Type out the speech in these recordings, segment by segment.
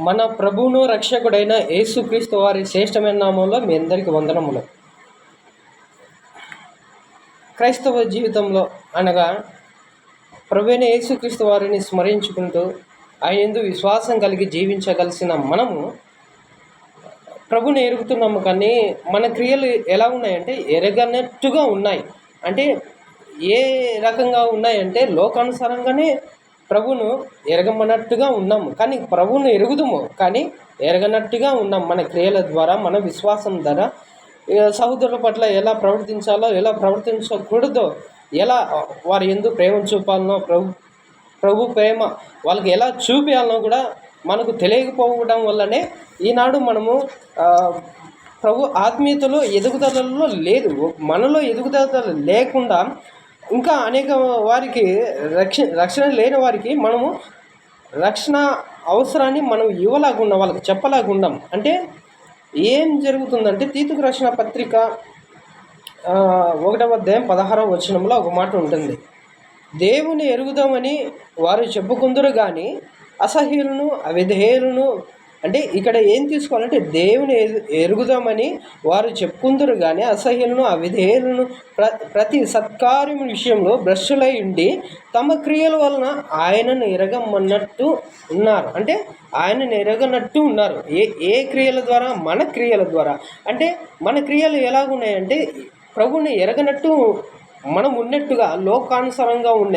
మన ప్రభువును రక్షకుడైన యేసుక్రీస్తు వారి శ్రేష్టమైన నామంలో మీ అందరికీ వందనములు. క్రైస్తవ జీవితంలో అనగా ప్రభువైన యేసుక్రీస్తు వారిని స్మరించుకుంటూ ఆయన ఎందు విశ్వాసం కలిగి జీవించగలిసిన మనము ప్రభుని ఎరుగుతున్నాము కానీ మన క్రియలు ఎలా ఉన్నాయంటే ఎరగనట్టుగా ఉన్నాయి. అంటే ఏ రకంగా ఉన్నాయంటే లోకానుసారంగానే ప్రభును ఎరగమన్నట్టుగా ఉన్నాము. కానీ ప్రభువును ఎరుగుదుము. కానీ ఎరగనట్టుగా ఉన్నాం మన క్రియల ద్వారా మన విశ్వాసం ద్వారా. సహోదరుల పట్ల ఎలా ప్రవర్తించాలో ఎలా ప్రవర్తించకూడదో ఎలా వారి ఎందుకు ప్రేమ చూపాలనో ప్రభు ప్రభు ప్రేమ వాళ్ళకి ఎలా చూపించాలనో కూడా మనకు తెలియకపోవడం వల్లనే ఈనాడు మనము ప్రభు ఆత్మీయతలో ఎదుగుదలలో లేదు. మనలో ఎదుగుదల లేకుండా ఇంకా అనేక వారికి రక్షణ రక్షణ లేని వారికి మనము రక్షణ అవసరాన్ని మనం ఇవ్వలాగుండం వాళ్ళకి చెప్పలాగుండం అంటే ఏం జరుగుతుందంటే తీతుకు రక్షణ పత్రిక ఒకటవ అధ్యాయం పదహారవ వచనంలో ఒక మాట ఉంటుంది. దేవుని ఎరుగుదామని వారు చెప్పుకుందరు కానీ అసహ్యులను అవిధేయులను అంటే ఇక్కడ ఏం తీసుకోవాలంటే దేవుని ఎరుగుదామని వారు చెప్పుకుందరు కానీ అసహ్యులను అవిధేయులను ప్ర ప్రతి సత్కార్యం విషయంలో భ్రష్టులై ఉండి తమ క్రియల వలన ఆయనను ఎరగమన్నట్టు ఉన్నారు. అంటే ఆయనను ఎరగనట్టు ఉన్నారు. ఏ ఏ క్రియల ద్వారా? మన క్రియల ద్వారా. అంటే మన క్రియలు ఎలాగున్నాయంటే ప్రభుని ఎరగనట్టు మనం ఉన్నట్టుగా లోకానుసారంగా ఉన్న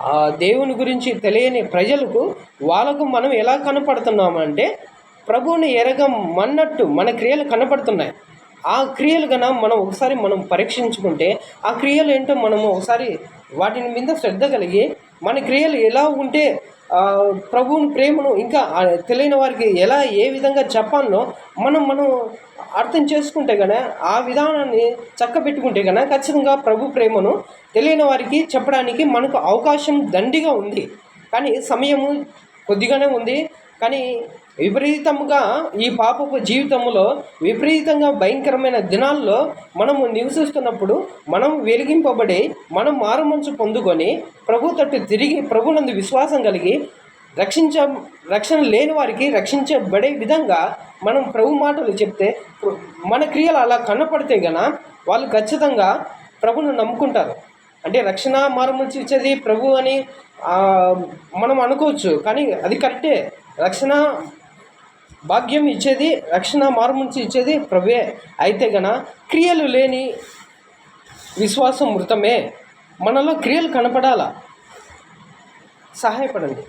ఆ దేవుని గురించి తెలియని ప్రజలకు వాళ్ళకు మనం ఎలా కనపడుతున్నామంటే ప్రభువుని ఎరగమన్నట్టు మన క్రియలు కనపడుతున్నాయి. ఆ క్రియలు కన్నా మనం ఒకసారి మనం పరీక్షించుకుంటే ఆ క్రియలు ఏంటో మనము ఒకసారి వాటిని మీద శ్రద్ధ కలిగి మన క్రియలు ఎలా ఉంటే ప్రభువుని ప్రేమను ఇంకా తెలియని వారికి ఎలా ఏ విధంగా చెప్పాలో మనం మనం అర్థం చేసుకుంటే కనుక ఆ విధానాన్ని చక్కబెట్టుకుంటే కనుక ఖచ్చితంగా ప్రభు ప్రేమను తెలియని వారికి చెప్పడానికి మనకు అవకాశం దండిగా ఉంది. కానీ సమయము కొద్దిగానే ఉంది. కానీ విపరీతంగా ఈ పాపపు జీవితంలో విపరీతంగా భయంకరమైన దినాల్లో మనము నివసిస్తున్నప్పుడు మనం వెలిగింపబడి మనం మారుమంచు పొందుకొని ప్రభు తట్టు తిరిగి ప్రభునందు విశ్వాసం కలిగి రక్షించ రక్షణ లేని వారికి రక్షించబడే విధంగా మనం ప్రభు మాటలు చెప్తే మన క్రియలు అలా కనపడితే గన వాళ్ళు ఖచ్చితంగా ప్రభును నమ్ముకుంటారు. అంటే రక్షణ మారుమంచి ఇచ్చేది ప్రభు అని మనం అనుకోవచ్చు. కానీ అది కరెక్టే. రక్షణ భాగ్యం ఇచ్చేది రక్షణ మారుముంచి ఇచ్చేది ప్రభే అయితే గన క్రియలు లేని విశ్వాసం మృతమే మనలో క్రియలు కనపడాలా? సహాయపడండి.